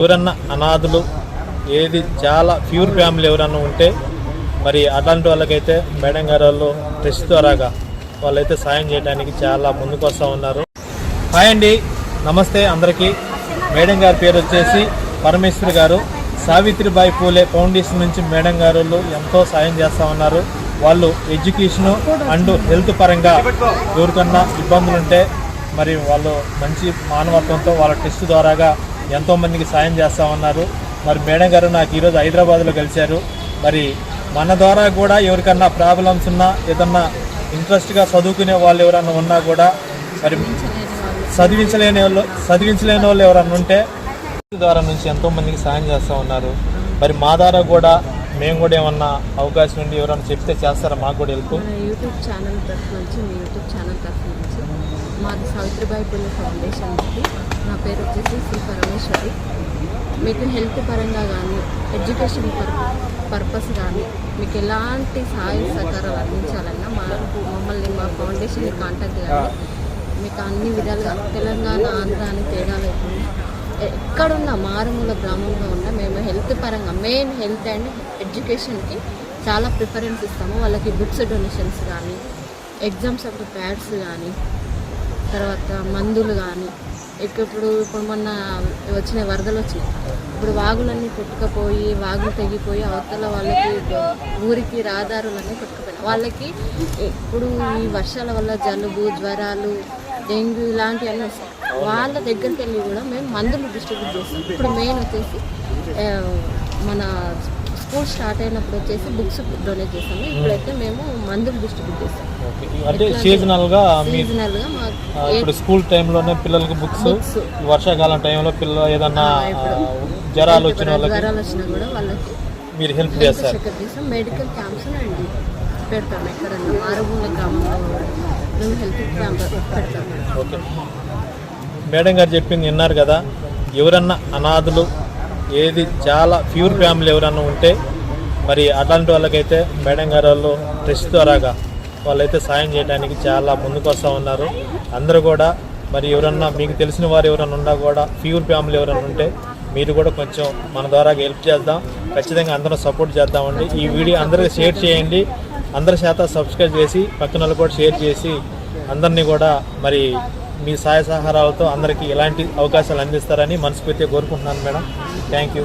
ఎవరన్నా అనాథులు ఏది చాలా ప్యూర్ ఫ్యామిలీ ఎవరన్నా ఉంటే మరి అట్లాంటి వాళ్ళకైతే మేడం గారు వాళ్ళు ట్రస్ట్ ద్వారాగా వాళ్ళైతే సాయం చేయడానికి చాలా ముందుకు వస్తూ ఉన్నారు. హాయ్ అండి నమస్తే అందరికీ. మేడం గారి పేరు వచ్చేసి పరమేశ్వరి గారు. సావిత్రిబాయి పూలే ఫౌండేషన్ నుంచి మేడం గారు వాళ్ళు ఎంతో సాయం చేస్తూ ఉన్నారు. వాళ్ళు ఎడ్యుకేషన్ అండ్ హెల్త్ పరంగా ఎవరికన్నా ఇబ్బందులు ఉంటే మరి వాళ్ళు మంచి మానవత్వంతో వాళ్ళ టెస్ట్ ద్వారాగా ఎంతోమందికి సాయం చేస్తూ ఉన్నారు. మరి మేడం గారు నాకు ఈరోజు హైదరాబాద్లో కలిశారు. మరి మన ద్వారా కూడా ఎవరికన్నా ప్రాబ్లమ్స్ ఉన్నా ఏదన్నా ఇంట్రెస్ట్గా చదువుకునే వాళ్ళు ఎవరన్నా ఉన్నా కూడా మరి చదివించలేని వాళ్ళు చదివించలేని వాళ్ళు ఎవరన్నా ఉంటే ద్వారా నుంచి ఎంతోమందికి సాయం చేస్తూ ఉన్నారు. మరి మా ద్వారా కూడా మేము కూడా ఏమన్నా అవకాశం ఉండి ఎవరైనా చెప్తే చేస్తారా? మాకు కూడా హెల్ప్ యూట్యూబ్ ఛానల్ తరఫు నుంచి మీ యూట్యూబ్ ఛానల్ తరఫు నుంచి మాది సావిత్రిబాయి పుణ్య ఫౌండేషన్ పేరు వచ్చేసి శ్రీ పరమేశ్వరి. మీకు హెల్త్ పరంగా కానీ ఎడ్యుకేషన్ పర్ పర్పస్ కానీ మీకు ఎలాంటి సహాయ సహకారాలు అందించాలన్నా మా మమ్మల్ని మా ఫౌండేషన్ని కాంటాక్ట్ కానీ మీకు అన్ని విధాలుగా తెలంగాణ ఆంధ్ర అని తేడా లేకుండా ఎక్కడున్న మారుమూల గ్రామంలో ఉన్న మేము హెల్త్ పరంగా మెయిన్ హెల్త్ అండ్ ఎడ్యుకేషన్కి చాలా ప్రిఫరెన్స్ ఇస్తాము. వాళ్ళకి బుక్స్ డొనేషన్స్ కానీ ఎగ్జామ్స్ అప్పుడు ప్యాడ్స్ కానీ తర్వాత మందులు కానీ ఇప్పుడు ఇప్పుడు మొన్న వచ్చిన వరదలు వచ్చినాయి. ఇప్పుడు వాగులన్నీ కొట్టుకపోయి వాగులు తెగిపోయి అవతల వాళ్ళకి ఊరికి రహదారులన్నీ కొట్టుకుపోయినాయి. వాళ్ళకి ఇప్పుడు ఈ వర్షాల వల్ల జలుబు జ్వరాలు డెంగ్యూ ఇలాంటివన్నీ వస్తాయి. వాళ్ళ దగ్గరికి వెళ్ళి కూడా మేము మందులు డిస్ట్రిబ్యూట్ చేస్తాం. ఇప్పుడు మెయిన్ వచ్చేసి మన స్కూల్ స్టార్ట్ అయినప్పుడు వచ్చేసి బుక్స్ డొనేట్ చేస్తాము ఇప్పుడైతే మేము మందులు డిస్ట్రిబ్యూట్ చేస్తాం ఓకే. అంటే సీజనల్గా మీ సీజనల్గా మా ఆ, ఇప్పుడు స్కూల్ టైంలోనే పిల్లలకి బుక్స్. వర్షాకాలం టైంలో పిల్లలు ఏదన్నా జ్వరాలు వచ్చిన వాళ్ళకి జ్వరాలు వచ్చినా కూడా వాళ్ళకి మీరు హెల్ప్ చేస్తారు మెడికల్ క్యాంప్స్ అండి పెడతాం ఎక్కడన్నా. మారుమూల గ్రామంలో మేము హెల్త్ క్యాంప్ పెడతాం. ఓకే. మేడం గారు చెప్పింది విన్నారు కదా ఎవరన్నా అనాథులు ఏది చాలా ప్యూర్ ఫ్యామిలీ ఎవరన్నా ఉంటే మరి అట్లాంటి వాళ్ళకైతే మేడం గారు వాళ్ళు ట్రస్ట్ ద్వారాగా వాళ్ళైతే సాయం చేయడానికి చాలా ముందుకు వస్తూ ఉన్నారు. అందరూ కూడా మరి ఎవరన్నా మీకు తెలిసిన వారు ఎవరన్నా ఉన్నా కూడా ప్యూర్ ఫ్యామిలీ ఎవరన్నా ఉంటే మీరు కూడా కొంచెం మన ద్వారా హెల్ప్ చేద్దాం. ఖచ్చితంగా అందరం సపోర్ట్ చేద్దామండి. ఈ వీడియో అందరికీ షేర్ చేయండి. అందరి శాతం సబ్స్క్రైబ్ చేసి పక్కన వాళ్ళు కూడా షేర్ చేసి అందరినీ కూడా మరి మీ సహాయ సహకారాలతో అందరికీ ఎలాంటి అవకాశాలు అందిస్తారని మనస్ఫూర్తిగా కోరుకుంటున్నాను మేడం. Thank you